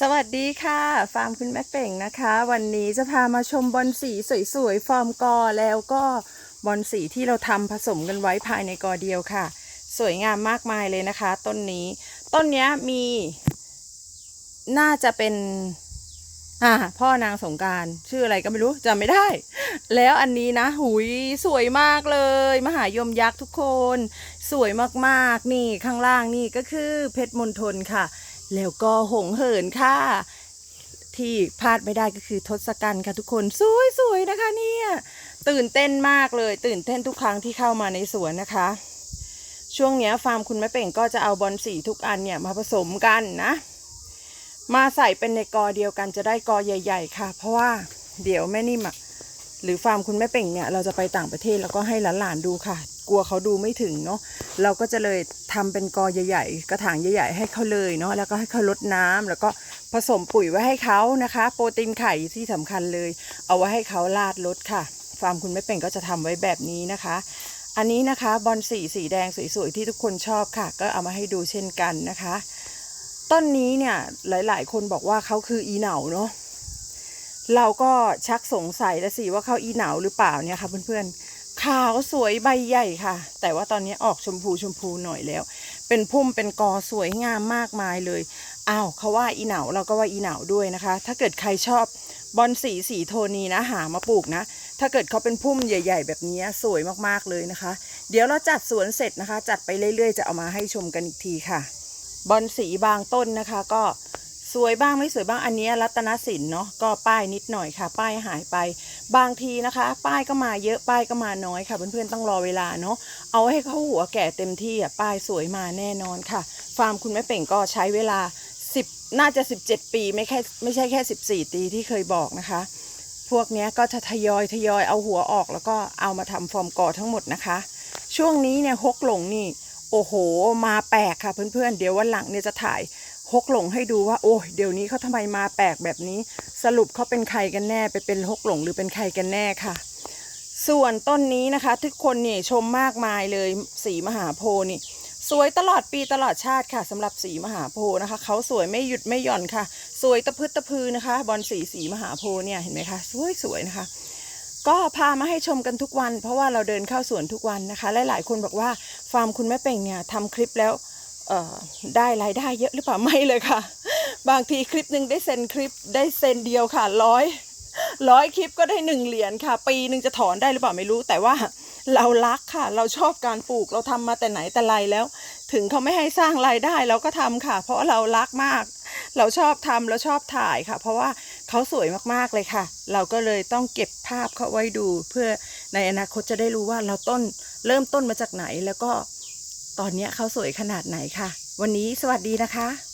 สวัสดีค่ะ ฟาร์มคุณแม่เป่งนะคะ วันนี้จะพามาชมบอลสีสวยๆ ฟอร์มกอแล้วก็บอลสีที่เราทำผสมกันไว้ภายในกอเดียวค่ะ สวยงามมากมายเลยนะคะ ต้นนี้ ต้นเนี้ยมี น่าจะเป็นอ่าพ่อนางสงการชื่ออะไรก็ไม่รู้จำไม่ได้ แล้วอันนี้นะ หุยสวยมากเลย มหายมยักษ์ทุกคน สวยมากๆ นี่ข้างล่างนี่ก็คือเพชรมณฑลค่ะ แล้วก็หงเหินค่ะ ที่พลาดไม่ได้ก็คือทศกัณฐ์ค่ะทุกคนสวยๆนะคะเนี่ยตื่นเต้นมากเลย ตื่นเต้นทุกครั้งที่เข้ามาในสวนนะคะ ช่วงนี้ฟาร์มคุณแม่เป่งก็จะเอาบอลสีทุกอันเนี่ยมาผสมกันนะ มาใส่เป็นในกอเดียวกันจะได้กอใหญ่ ๆ ค่ะ เพราะว่าเดี๋ยวแม่นิ่มอะ หรือฟาร์มคุณแม่เป่งเนี่ยเราจะไปต่างประเทศแล้วก็ให้หลานๆดูค่ะ กลัวเขาดูไม่ถึงเนาะเราก็จะเลยทำเป็นกอใหญ่ ๆ กระถางใหญ่ ๆ ให้เขาเลยเนาะแล้วก็ให้เขาลดน้ำแล้วก็ผสมปุ๋ยไว้ให้เขานะคะ โปรตีนไข่ที่สำคัญเลย เอาไว้ให้เขาลาดลดค่ะ ฟาร์มคุณแม่เป่งก็จะทำไว้แบบนี้นะคะ อันนี้นะคะบอลสีสีแดงสวยๆที่ทุกคนชอบค่ะ ก็เอามาให้ดูเช่นกันนะคะ ต้นนี้เนี่ยหลายๆ คนบอกว่าเขาคืออีเหนาเนาะ เราก็ชักสงสัยแล้วสิว่าเขาอีเหนาหรือเปล่าเนี่ยค่ะเพื่อนๆขาวสวยใบใหญ่ค่ะ แต่ว่าตอนนี้ออกชมพูชมพูหน่อยแล้ว เป็นพุ่มเป็นกอสวยงามมากมายเลยอ้าวเขาว่าอีเหนาเราก็ว่าอีเหนาด้วยนะคะ ถ้าเกิดใครชอบบอลสีสีโทนนี้นะหามาปลูกนะ ถ้าเกิดเขาเป็นพุ่มใหญ่ ๆ แบบนี้สวยมากๆเลยนะคะ เดี๋ยวเราจัดสวนเสร็จนะคะ จัดไปเรื่อยๆ จะเอามาให้ชมกันอีกทีค่ะ บอลสีบางต้นนะคะ ก็ สวยบ้างไม่สวยบ้างอันนี้รัตนสินเนาะก็ป้ายนิดหน่อยค่ะ ป้ายหายไป บางทีนะคะ ป้ายก็มาเยอะป้ายก็มาน้อยค่ะ เพื่อนๆต้องรอเวลาเนาะเอาให้เขาหัวแก่เต็มที่อะป้ายสวยมาแน่นอนค่ะ ฟาร์มคุณแม่เป่งก็ใช้เวลา 10 น่าจะ 17 ปีไม่แค่ไม่ใช่แค่ 14 ปีที่เคยบอกนะคะ พวกนี้ก็จะทยอยทยอยเอาหัวออกแล้วก็เอามาทำฟอร์มกอทั้งหมดนะคะ ช่วงนี้เนี่ยฮกหลงนี่โอ้โห มาแปลกค่ะเพื่อนๆ เดี๋ยววันหลังเนี่ยจะถ่าย ฮกหลงให้ดูว่าโอ้ยเดี๋ยวนี้เขาทำไมมาแปลกแบบนี้ สรุปเขาเป็นใครกันแน่ไปเป็นฮกหลงหรือเป็นใครกันแน่ค่ะ ส่วนต้นนี้นะคะ ทุกคนเนี่ยชมมากมายเลยสีมหาโพธิ์นี่ สวยตลอดปีตลอดชาติค่ะสำหรับสีมหาโพธิ์นะคะเขาสวยไม่หยุดไม่หย่อนค่ะ สวยตะพึดตะพือนะคะ บอลสีสีมหาโพธิ์เนี่ยเห็นไหมคะสวยสวยนะคะ ก็พามาให้ชมกันทุกวัน เพราะว่าเราเดินเข้าสวนทุกวันนะคะและหลายคนบอกว่าฟาร์มคุณแม่เป่งเนี่ยทำคลิปแล้ว ได้รายได้เยอะหรือเปล่าไม่เลยค่ะ บางทีคลิปหนึ่งได้เซ็นคลิปได้เซ็นเดียวค่ะร้อยร้อยคลิปก็ได้หนึ่งเหรียญค่ะ ปีหนึ่งจะถอนได้หรือเปล่าไม่รู้ แต่ว่าเรารักค่ะ เราชอบการปลูกเราทำมาแต่ไหนแต่ไรแล้ว ถึงเขาไม่ให้สร้างรายได้เราก็ทำค่ะ เพราะเรารักมาก เราชอบทำเราชอบถ่ายค่ะ เพราะว่าเขาสวยมากๆเลยค่ะ เราก็เลยต้องเก็บภาพเขาไว้ดู เพื่อในอนาคตจะได้รู้ว่าเราต้นเริ่มต้นมาจากไหนแล้วก็ ตอนนี้เขาสวยขนาดไหนค่ะ วันนี้สวัสดีนะคะ